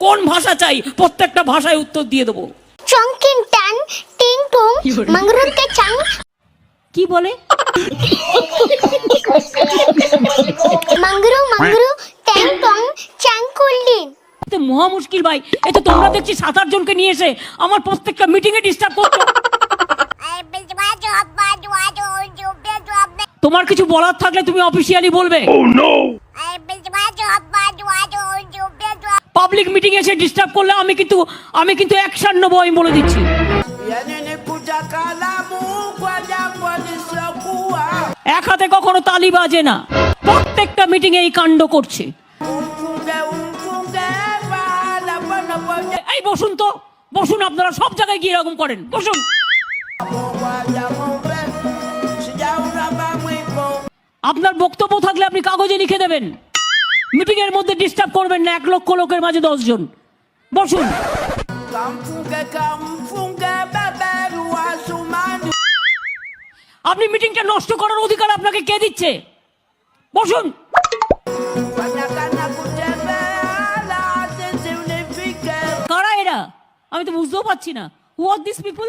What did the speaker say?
কোন ভাষা চাই? প্রত্যেকটা ভাষায় উত্তর দিয়ে দেবো। চংকিন টান টিং টুং চাং। কি বলে? মংরু মংরু ট্যাং টং চাং কুলডিন মহা মুশকিল ভাই। এই তো তোমরা দেখছি সাত আট জনকে নিয়ে এসে আমার প্রত্যেকটা মিটিং এ ডিস্টার্ব করছ। তোমার কিছু বলার থাকলে তুমি অফিসিয়ালি বলবে। পাবলিক মিটিং এসে ডিস্টার্ব করলে আমি কিন্তু আমি কিন্তু অ্যাকশন নেব আমি বলে দিচ্ছি। এক হাতে কখনো তালি বাজে না। প্রত্যেকটা মিটিং এই কাণ্ড করছে। এই বসুন তো বসুন আপনারা সব জায়গায় গিয়ে এরকম করেন। বসুন। আপনার বক্তব্য থাকলে আপনি কাগজে লিখে দেবেন। মিটিং এর মধ্যে ডিস্টার্ব করবেন না, এক লক্ষ লোকের মাঝে দশ জন বসুন। আপনি মিটিংটা নষ্ট করার অধিকার আপনাকে কে দিচ্ছে? বসুন। কারা এরা? আমি তো বুঝতেও পারছি না। হু আর দিস পিপল